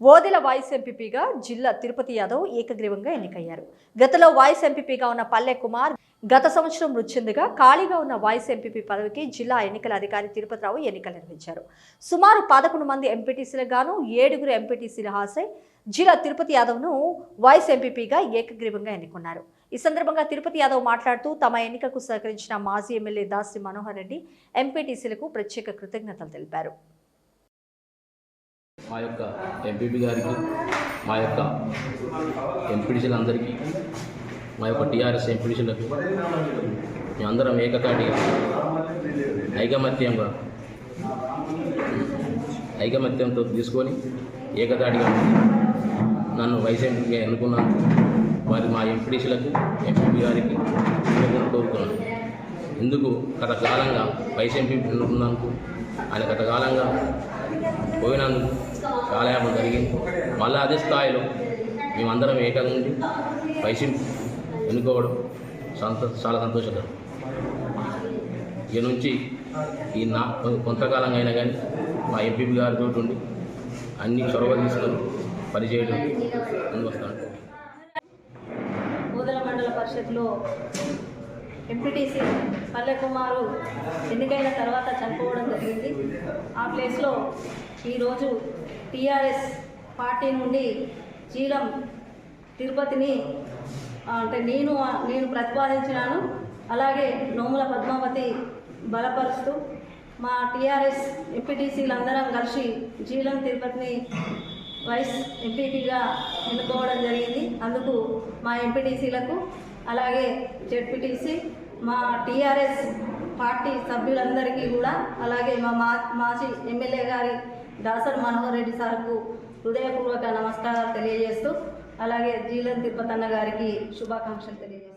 Odela voice ఎంపీపీగా జిల్లా తిరుపతి యాదవ్ ఏకగ్రీవంగా ఎన్నికయ్యారు. గతంలో వాయిస్ ఎంపీపీగా ఉన్న పల్లె కుమార్ గత సంవత్సరం మృతి ఖాళీగా ఉన్న వాయిస్ ఎంపీపీ పదవికి జిల్లా ఎన్నికల అధికారి తిరుపతిరావు ఎన్నికలు నిర్వహించారు. సుమారు పదకొండు మంది ఎంపీటీసీలకు గాను ఏడుగురు ఎంపీటీసీలు హాజరై జిల్లా తిరుపతి యాదవ్ను వాయిస్ ఎంపీపీగా ఏకగ్రీవంగా ఎన్నుకున్నారు. ఈ సందర్భంగా తిరుపతి యాదవ్ మాట్లాడుతూ తమ ఎన్నికకు సహకరించిన మాజీ ఎమ్మెల్యే దాసి మనోహర్ రెడ్డి ఎంపీటీసీలకు ప్రత్యేక కృతజ్ఞతలు తెలిపారు. మా యొక్క ఎంపీపీ గారికి మా యొక్క ఎంపీడీసీలందరికీ మా యొక్క టీఆర్ఎస్ ఎంపీడీసీలకు మేమందరం ఏకతాటిగా ఐకమత్యంగా ఐకమత్యంతో తీసుకొని ఏకతాటిగా నన్ను వైస్ ఎంపీగా ఎన్నుకున్నాను వారి మా ఎంపీడీసీలకు ఎంపీపీ గారికి కోరుతున్నాను. ఎందుకు గత కాలంగా వైస్ ఎంపీ ఎన్నుకున్నందుకు ఆయన గత కాలంగా పోయినందుకు కాలయాపన జరిగింది. మళ్ళీ అదే స్థాయిలో మేమందరం ఏకంగా ఉండి పైసి ఎన్నుకోవడం సంత చాలా సంతోషకరం. ఇక నుంచి ఈ నా కొంతకాలంగా అయినా కానీ మా ఎంపీపీ గారితో ఉండి అన్ని చొరవ తీసుకొని పనిచేయడం ముందుకొస్తాను. మండల పరిషత్లో ఎంపీటీసీ పల్లె కుమారు ఎన్నికైన తర్వాత చనిపోవడం జరిగింది. ఆ ప్లేస్లో ఈరోజు టీఆర్ఎస్ పార్టీ నుండి జీలం తిరుపతిని అంటే నేను నేను ప్రతిపాదించినాను. అలాగే నోముల పద్మావతి బలపరుస్తూ మా టీఆర్ఎస్ ఎంపీటీసీలందరం కలిసి జీలం తిరుపతిని వైస్ ఎంపీటీగా ఎన్నుకోవడం జరిగింది. అందుకు మా ఎంపీటీసీలకు అలాగే జెడ్పీటీసీ మా టీఆర్ఎస్ పార్టీ సభ్యులందరికీ కూడా అలాగే మా మా మాజీ ఎమ్మెల్యే గారి దాసరి మనోహర్ రెడ్డి సార్కు హృదయపూర్వక నమస్కారాలు తెలియజేస్తూ అలాగే జీలం తిరుపతన్న గారికి శుభాకాంక్షలు తెలియజేస్తూ.